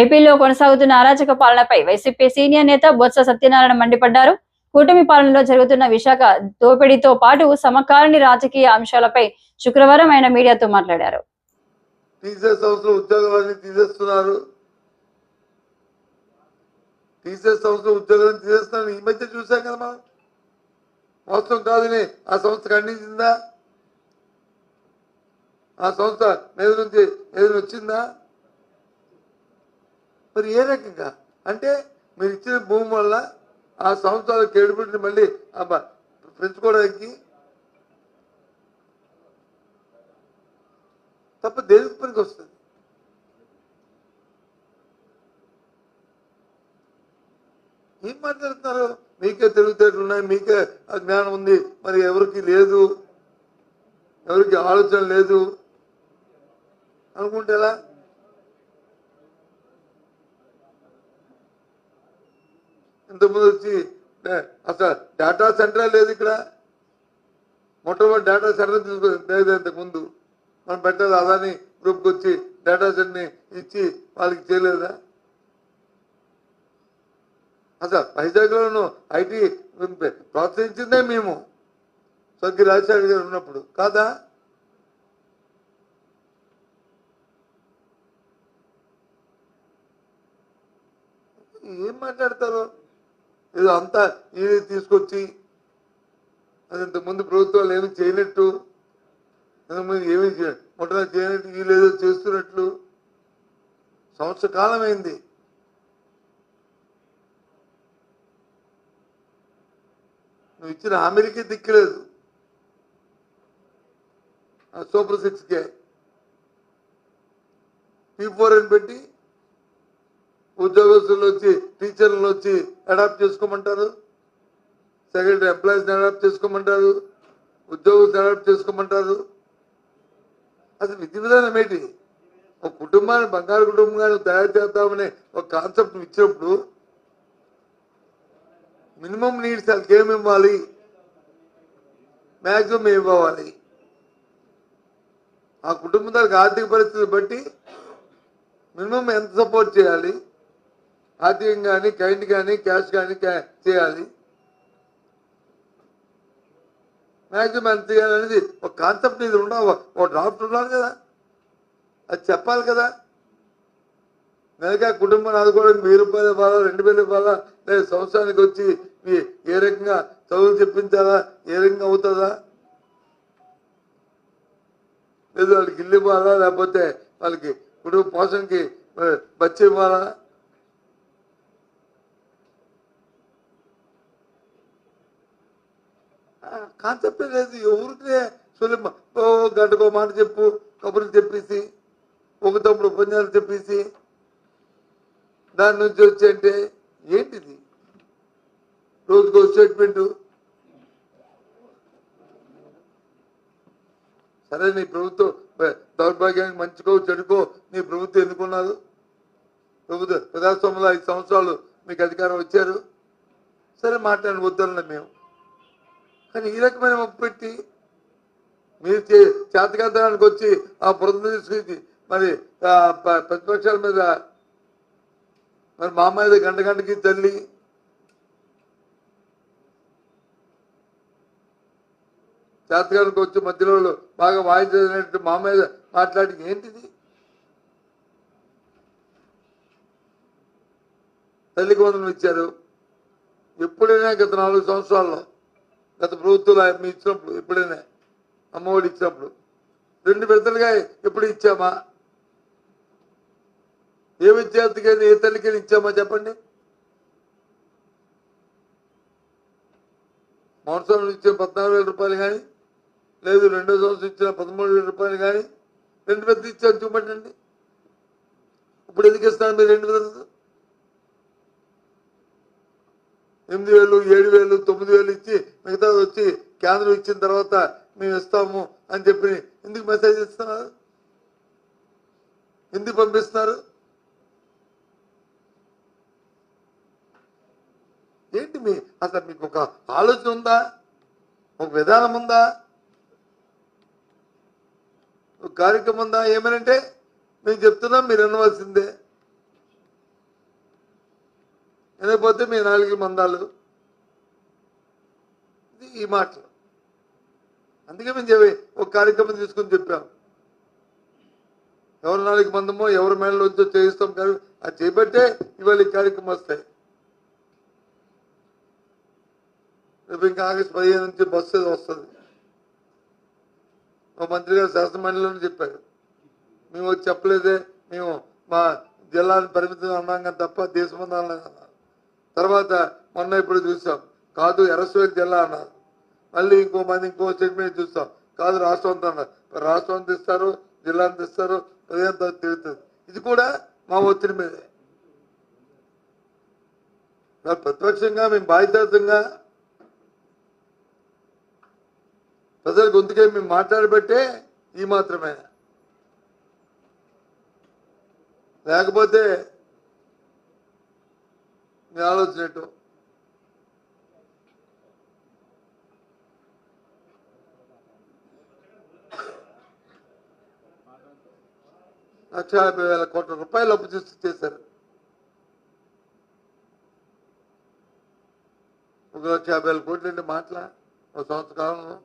ఏపీలో కొనసాగుతున్న అరాచక పాలనపై వైసీపీ సీనియర్ నేత బొత్స సత్యనారాయణ మండిపడ్డారు. కూటమి పాలనలో జరుగుతున్న విశాఖ దోపిడీతో పాటు సమకాలీన రాజకీయ అంశాలపై శుక్రవారం ఆయన మీడియాతో మాట్లాడారు. టీచర్ సంస్థలు ఉద్యోగాలన్నీ తీసేస్తున్నారు. టీచర్ సంస్థలు ఉద్యోగాలను తీసేస్తున్నారు. ఈ మధ్య చూసాం కదా మనం. మోసం కాదని ఆ సంస్థ ఖండించిందా? ఆ సంస్థ మీద నుంచి ఏదైనా వచ్చిందా మరి ఏ రకంగా? అంటే మీరు ఇచ్చిన భూమి వల్ల ఆ సంవత్సరాలు కేడిబిడిని మళ్ళీ పెంచుకోవడానికి తప్ప దేనికి పనికి వస్తుంది ఏం మాట్లాడుతున్నారు? మీకే తెలివితేటలు ఉన్నాయి మీకే ఆ జ్ఞానం ఉంది మరి ఎవరికి లేదు? ఎవరికి ఆలోచన లేదు? అనుకుంటే ఎలా? ఇంతకుముందు వచ్చి అసలు డేటా సెంటరే లేదు ఇక్కడ. మొట్టమొదటి డేటా సెంటర్ తీసుకొని లేదు ఇంతకుముందు. మనం పెట్టాలి అదాని గ్రూప్కి వచ్చి డేటా సెంటర్ని ఇచ్చి వాళ్ళకి చేయలేదా? అసలు వైజాగ్లోను ఐటీ ప్రోత్సహించిందే మేము. స్వర్గీయ రాజశేఖర్ గారు ఉన్నప్పుడు. కాదా? ఏం మాట్లాడతారు? ఏదో అంతా ఇది తీసుకొచ్చి అది ఇంతకుముందు ప్రభుత్వాలు ఏమి చేయనట్టు ఇంతకుముందు ఏమీ చే- మొట్టమొదటి చేయనట్టు వీళ్ళేదో చేస్తున్నట్లు సంవత్సర కాలం అయింది నువ్వు ఇచ్చిన హామీలకి దిక్కులేదు. ఆ సూపర్ సిక్స్కే. పీ ఫోర్ అని పెట్టి ఉద్యోగస్తులు వచ్చి టీచర్లను వచ్చి అడాప్ట్ చేసుకోమంటారు? సెకండ్ ఎంప్లాయీస్ని అడాప్ట్ చేసుకోమంటారు? ఉద్యోగస్తులు అడాప్ట్ చేసుకోమంటారు? అసలు విధి విధానం ఏంటి? ఒక కుటుంబాన్ని బంగారు కుటుంబంగా తయారు చేద్దామనే ఒక కాన్సెప్ట్ ఇచ్చినప్పుడు మినిమం నీడ్స్ వాళ్ళకి ఏమి ఇవ్వాలి? మ్యాక్సిమం ఏమి ఇవ్వాలి? ఆ కుటుంబం దానికి ఆర్థిక పరిస్థితిని బట్టి మినిమం ఎంత సపోర్ట్ చేయాలి? ఆర్థికంగా కానీ కైండ్ కానీ క్యాష్ కానీ చేయాలి. మ్యాక్సిమం ఎంత చేయాలి అనేది ఒక కాన్సెప్ట్ ఇది ఉండాలి ఒక డ్రాఫ్ట్ ఉండాలి కదా. అది చెప్పాలి కదా. నెలగా కుటుంబాన్ని ఆదుకోవడానికి వెయ్యి రూపాయలు ఇవ్వాలా రెండు వేలు ఇవ్వాలా లేదా సంవత్సరానికి వచ్చి మీ ఏ రకంగా చదువులు చెప్పించాలా ఏ రకంగా అవుతుందా? లేదు వాళ్ళకి ఇల్లు ఇవ్వాలా లేకపోతే వాళ్ళకి కుటుంబ పోషణకి బచ్చి ఇవ్వాలా? కాన్సెప్ట్ లేదు. ఎవరికి సులభ ఓ గంటకో మాట చెప్పు కబుర్లు చెప్పేసి ఒక తమ్ముడు ఉపన్యాసాలు చెప్పేసి దాని నుంచి వచ్చి అంటే ఏంటిది? రోజుకో స్టేట్మెంట్ సరే నీ ప్రభుత్వం దౌర్భాగ్యానికి మంచికో చెడుకో నీ ప్రభుత్వం ఎన్నుకున్నారు ప్రభుత్వ ప్రజాస్వామ్యంలో ఐదు సంవత్సరాలు మీకు అధికారం వచ్చారు. సరే మాట్లాడిన వద్దన్నా మేము. కానీ ఈ రకమైన మొప్పు పెట్టి మీరు చే- వచ్చి ఆ బృందం తీసుకొచ్చి మరి ప్రతిపక్షాల మీద మరి మా మీద గంట గంటకి తల్లి చేతకానికి వచ్చి మధ్యలో బాగా వాయించినట్టు మా మీద మాట్లాడి ఏంటిది? తల్లికి వందనం ఇచ్చారు. ఎప్పుడైనా గత నాలుగు సంవత్సరాల్లో గత ప్రభుత్వాలు మీ ఇచ్చినప్పుడు ఎప్పుడైనా అమ్మఒడి ఇచ్చినప్పుడు. రెండు విడతలుగా ఎప్పుడు ఇచ్చామా? ఏ విద్యార్థికైనా ఏ తల్లికైనా ఇచ్చామా చెప్పండి? సంవత్సరం ఇచ్చిన పద్నాలుగు వేల రూపాయలు కానీ లేదు రెండో సంవత్సరం ఇచ్చిన పదమూడు వేల రూపాయలు కానీ రెండు పెద్ద ఇచ్చారు చూపండి ఇప్పుడు ఎందుకు ఇస్తాను మీరు రెండు పెద్దలు ఎనిమిది వేలు ఏడు వేలు తొమ్మిది వేలు ఇచ్చి మిగతాది వచ్చి కేంద్రం ఇచ్చిన తర్వాత మేము ఇస్తాము అని చెప్పి ఎందుకు మెసేజ్ ఇస్తున్నారు? ఎందుకు పంపిస్తున్నారు? ఏంటి మీ అసలు మీకు ఒక ఆలోచన ఉందా? ఒక విధానం ఉందా? ఒక కార్యక్రమం ఉందా? ఏమనంటే మేము చెప్తున్నాం మీరు వినవలసిందే. లేకపోతే మీ నాలుగు మందాలు. ఇది ఈ మాటలు అందుకే మేము చెప్పి ఒక కార్యక్రమం తీసుకుని చెప్పాం. ఎవరు నాలుగు మందమో ఎవరి మేడలో వచ్చో చేయిస్తాం కానీ అది చేపట్టే ఇవాళ ఈ కార్యక్రమం వస్తాయి. రేపు ఇంకా ఆగస్టు పదిహేను నుంచి బస్సు వస్తుంది. మా మంత్రి గారు శాసనమండలిలో చెప్పారు. మేము వచ్చి చెప్పలేదే మేము మా జిల్లాని పరిమితం అన్నాం కానీ తప్ప దేశమంతా అనలేదు తర్వాత మొన్న ఇప్పుడు చూసాం. కాదు ఎరస్వేల్ జిల్లా అన్నారు మళ్ళీ ఇంకో మంది ఇంకో స్టేట్మెంట్ చూస్తాం. కాదు రాష్ట్రం అన్న. రాష్ట్రం అంతా ఇస్తారు జిల్లా అంతా ఇస్తారు పదిహేను తిరుగుతుంది. ఇది కూడా మా ఒత్తిడి మీదే. ప్రత్యక్షంగా ప్రతిపక్షంగా మేము బాధ్యతంగా ప్రజల గొంతుకే మేము మాట్లాడబట్టే ఈ మాత్రమే. లేకపోతే మీ ఆలోచన ఏంటో లక్ష యాభై వేల కోట్ల రూపాయలు అప్పు చేసి చేశారు. ఒక లక్ష యాభై వేల కోట్లు అంటే మాటల? ఒక సంవత్సర కాలంలో